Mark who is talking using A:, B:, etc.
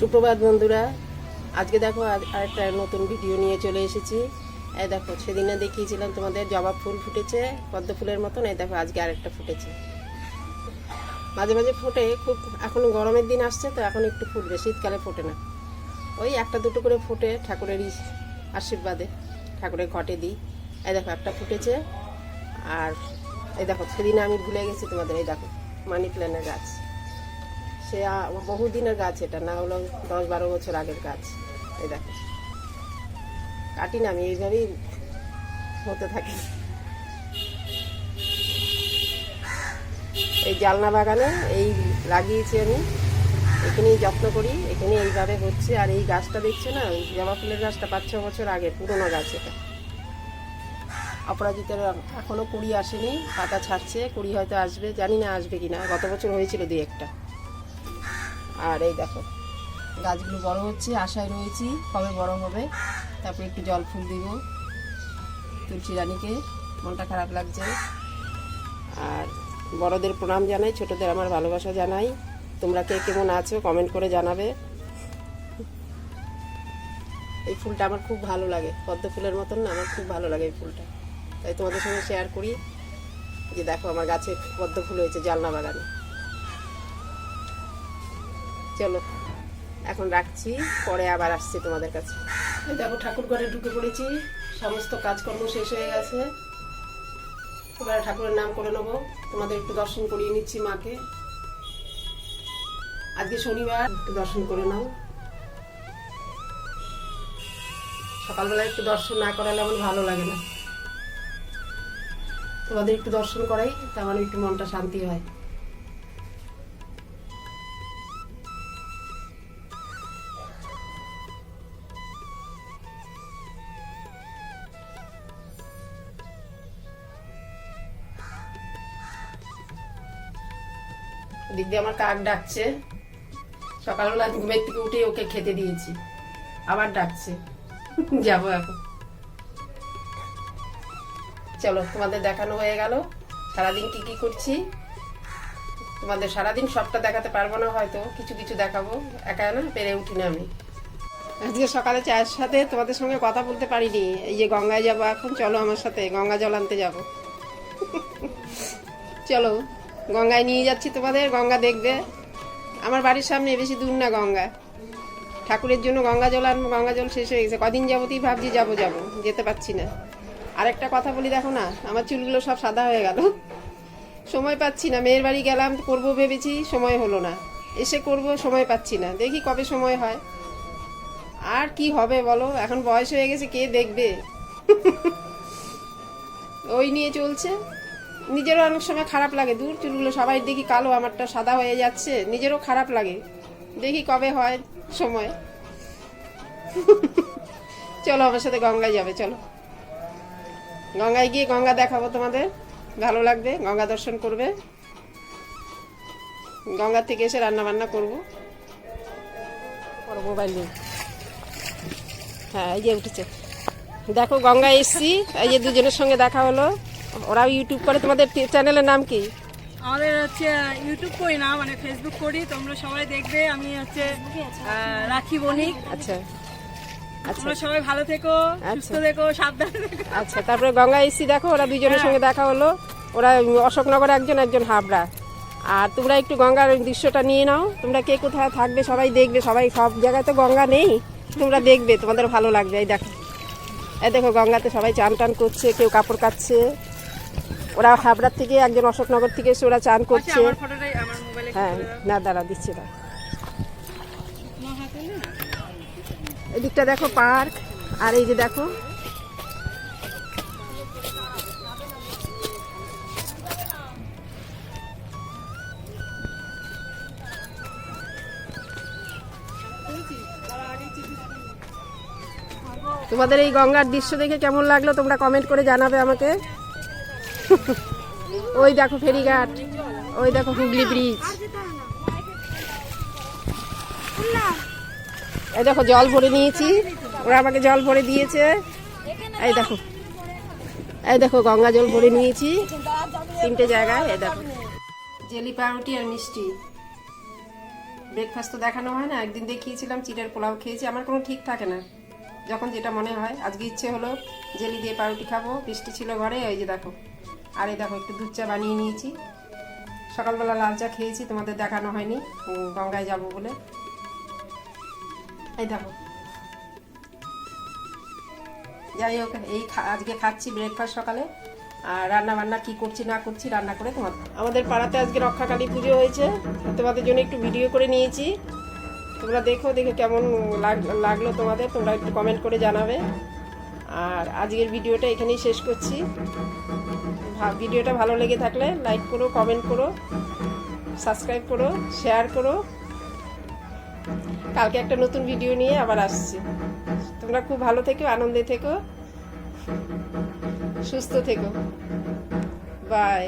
A: সুপ্রভাত বন্ধুরা। আজকে দেখো আরেকটা নতুন ভিডিও নিয়ে চলে এসেছি। এই দেখো, সেদিনে দেখিয়েছিলাম তোমাদের জবা ফুল ফুটেছে, পদ্ম ফুলের মতন। এই দেখো, আজকে আরেকটা ফুটেছে। মাঝে মাঝে ফোটে, খুব এখন গরমের দিন আসছে, তো এখন একটু ফুটবে, শীতকালে ফোটে না। ওই একটা দুটো করে ফোটে ঠাকুরের আশীর্বাদে, ঠাকুরের ঘটে দিই। এই দেখো, একটা ফুটেছে। আর এই দেখো, সেদিনে আমি ভুলে গেছি তোমাদের, এই দেখো মানি প্ল্যানের গাছ। সে বহুদিনের গাছ এটা, না হলো দশ বারো বছর আগের গাছ। এই দেখো। কাটি না, আমি এইভাবেই হতে থাকি। এই জালনা বাগানে এই লাগিয়েছি আমি। এখানেই যত্ন করি, এখানে এইভাবে হচ্ছে। আর এই গাছটা দেখছে না জবা ফুলের গাছটা পাঁচ ছ বছর আগে, পুরোনো গাছ এটা। অপরাজিতের এখনও কুড়ি আসেনি, পাতা ছাড়ছে, কুড়ি হয়তো আসবে, জানি না আসবে কি না গত বছর হয়েছিল দুই একটা। আর এই দেখো, গাছগুলো বড় হচ্ছে, আশায় রয়েছি কবে বড় হবে। তারপরে একটু জল ফুল দিব, তুলসী রানীকে, মনটা খারাপ লাগছে। আর বড়দের প্রণাম জানাই, ছোটদের আমার ভালোবাসা জানাই। তোমরা কে কেমন আছো কমেন্ট করে জানাবে। এই ফুলটা আমার খুব ভালো লাগে, পদ্ম ফুলের মতন না, আমার খুব ভালো লাগে এই ফুলটা। তাই তোমাদের সঙ্গে শেয়ার করি, যে দেখো আমার গাছে পদ্ম ফুল হয়েছে জালনা বাগানে। চলো, এখন রাখছি, পরে আবার আসছি তোমাদের কাছে। দেখো, ঠাকুর ঘরে ঢুকে পড়েছি। সমস্ত কাজকর্ম শেষ হয়ে গেছে। এবারে ঠাকুরের নাম করে নেব। তোমাদের একটু দর্শন করিয়ে নিচ্ছি মাকে। আজকে শনিবার, একটু দর্শন করে নাও। সকালবেলা একটু দর্শন না করালে আমার ভালো লাগে না। তোমাদের একটু দর্শন করাই তা আমার একটু মনটা শান্তি হয়। দিক দিয়ে আমার কাক ডাকছে। সকালবেলা ঘুমের থেকে উঠে ওকে খেতে দিয়েছি। আবার ডাকছে। যাব এখন। চলো, তোমাদের দেখানো হয়ে গেল। সারাদিন কি কি করছি? তোমাদের সারাদিন সবটা দেখাতে পারব না হয়তো। কিছু কিছু দেখাবো। একা না, পেরে উঠি না আমি। আজকে সকালে চায়ের সাথে তোমাদের সঙ্গে কথা বলতে পারিনি। এই যে গঙ্গায় যাব এখন, চলো আমার সাথে। গঙ্গা জল আনতে যাব। চলো। গঙ্গায় নিয়ে যাচ্ছি তোমাদের, গঙ্গা দেখবে। আমার বাড়ির সামনে বেশি দূর না গঙ্গা। ঠাকুরের জন্য গঙ্গা জল আর গঙ্গা জল শেষ হয়ে গেছে। কদিন যাবতই ভাবছি যাব যাব। যেতে পারছি না। আরেকটা কথা বলি, দেখো না, আমার চুলগুলো সব সাদা হয়ে গেল। সময় পাচ্ছি না, মেয়ের বাড়ি গেলাম, করব ভেবেছি, সময় হলো না। এসে করব, সময় পাচ্ছি না। দেখি কবে সময় হয়। আর কি হবে বলো? এখন বয়স হয়ে গেছে, কে দেখবে? ওই নিয়ে চলছে। নিজেরও অনেক সময় খারাপ লাগে। দূর চুলগুলো সবাই দেখি কালো আমারটা সাদা হয়ে যাচ্ছে। নিজেরও খারাপ লাগে। দেখি কবে হয় সময়। চলো আমার সাথে গঙ্গায় যাবে চলো। গঙ্গায় গিয়ে গঙ্গা দেখাবো তোমাদের। ভালো লাগবে গঙ্গা দর্শন করবে। গঙ্গা থেকে এসে রান্না বান্না করব মোবাইল নেই হ্যাঁ এই যে উঠেছে। দেখো গঙ্গা এসছি এই যে দুজনের সঙ্গে দেখা হলো। ওরাও ইউটিউব করে। তোমাদের চ্যানেলের নাম কি?
B: আমাদের হচ্ছে ইউটিউব করি না মানে ফেসবুক করি। তোমরা সবাই দেখবে আমি হচ্ছে রাখি বণিক
A: আচ্ছা। আচ্ছা।
B: তোমরা সবাই ভালো থেকো সুস্থ থেকো সাবধানে থেকো।
A: আচ্ছা তারপরে গঙ্গা এসছি দেখো ওরা দুজনের সঙ্গে দেখা হলো। ওরা অশোকনগর একজন একজন হাবড়া। আর তোমরা একটু গঙ্গার দৃশ্যটা নিয়ে নাও। তোমরা কে কোথায় থাকবে সবাই দেখবে। সবাই সব জায়গায় তো গঙ্গা নেই। তোমরা দেখবে তোমাদের ভালো লাগবে। এই দেখো। এই দেখো গঙ্গাতে সবাই চান টান করছে কেউ কাপড় কাচ্ছে ওরা হাবড়ার থেকে একজন অশোকনগর থেকে এসে ওরা চান
B: আচ্ছা,
A: করছে। হ্যাঁ না দাঁড়া দিচ্ছি না। এদিকটা দেখো পার্ক আর এই যে দেখো। তোমাদের এই গঙ্গার দৃশ্য দেখে কেমন লাগল তোমরা কমেন্ট করে জানাবে আমাকে। ওই দেখো ফেরিঘাট, ওই দেখো হুগলি ব্রিজ। এই দেখো জল ভরে নিয়েছি, ওরা আমাকে জল ভরে দিয়েছে। এই দেখো এই দেখো গঙ্গা জল ভরে নিয়েছি, তিনটে জায়গায়, এই দেখো। জেলি পাউরুটি আর মিষ্টি। ব্রেকফাস্ট তো দেখানো হয় না, একদিন দেখিয়েছিলাম, চিড়ের পোলাও খেয়েছি, আমার কোনো ঠিক থাকে না। যখন যেটা মনে হয়, আজকে ইচ্ছে হলো জেলি দিয়ে পাউরুটি খাব বৃষ্টি ছিল ঘরে ওই যে দেখো। আর এই দেখো, একটু দুধ চা বানিয়ে নিয়েছি। সকালবেলা লাল চা খেয়েছি, তোমাদের দেখানো হয়নি। গঙ্গায় যাব বলে। এই দেখো। যাই হোক, এই আজকে খাচ্ছি ব্রেকফাস্ট সকালে। আর রান্না বান্না কি করছি, না করছি, রান্না করে তোমার আমাদের পাড়াতে আজকে রক্ষাকালী পুজো হয়েছে। তোমাদের জন্য একটু ভিডিও করে নিয়েছি। তোমরা দেখো, দেখে কেমন লাগ- লাগল তোমাদের। তোমরা একটু কমেন্ট করে জানাবে। আর আজকের ভিডিওটা এখানেই শেষ করছি। ভিডিওটা ভালো লেগে থাকলে লাইক করো কমেন্ট করো সাবস্ক্রাইব করো শেয়ার করো। কালকে একটা নতুন ভিডিও নিয়ে আবার আসছি। তোমরা খুব ভালো থেকো, আনন্দে থেকো, সুস্থ থেকো। বাই